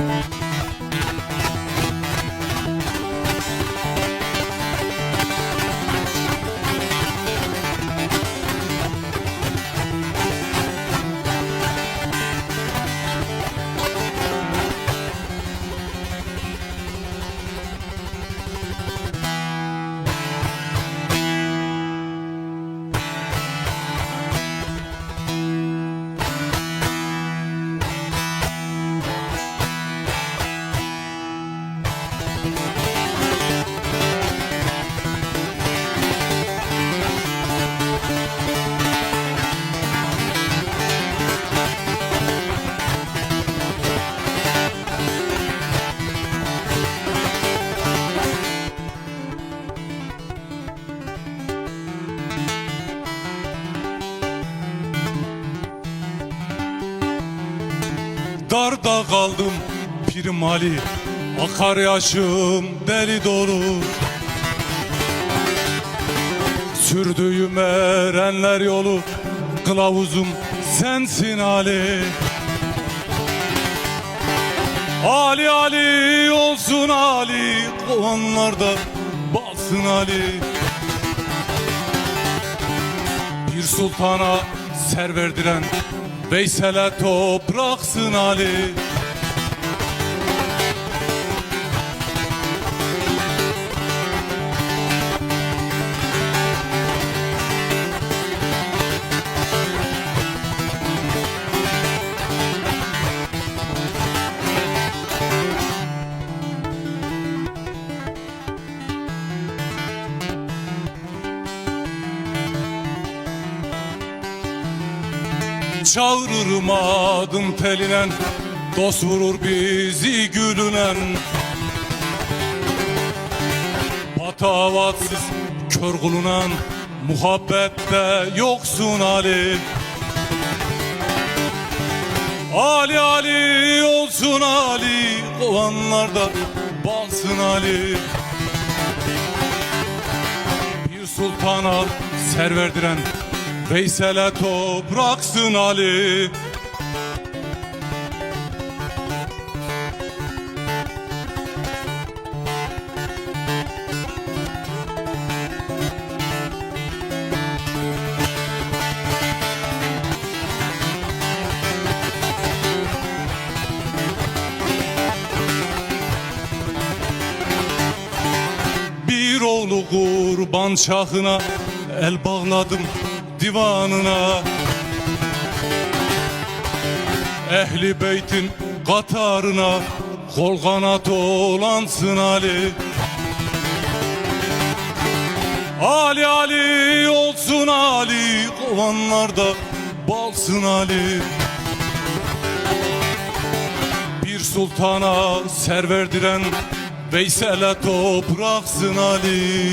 Thank Darda kaldım. Pirim Ali Akar yaşım deli dolu. Sürdüğüm erenler yolu Kılavuzum sensin Ali. Ali Ali olsun Ali Kovanlarda batsın Ali. Bir sultana ser verdiren Veysel'e topraksın Ali Çağırırım adım telinen Dost vurur bizi gülünen. Patavatsız kör kılınan Muhabbette yoksun Ali. Ali Ali olsun Ali Kovanlarda balsın Ali. Bir sultana ser verdiren Veysel'e topraksın Ali. Bir oğlu kurban şahına El bağladım divanına. Ehli beytin katarına Kol kanat olansın Ali. Ali Ali olsun Ali Kovanlarda balsın Ali. Bir sultana ser verdiren Veysel'e topraksın Ali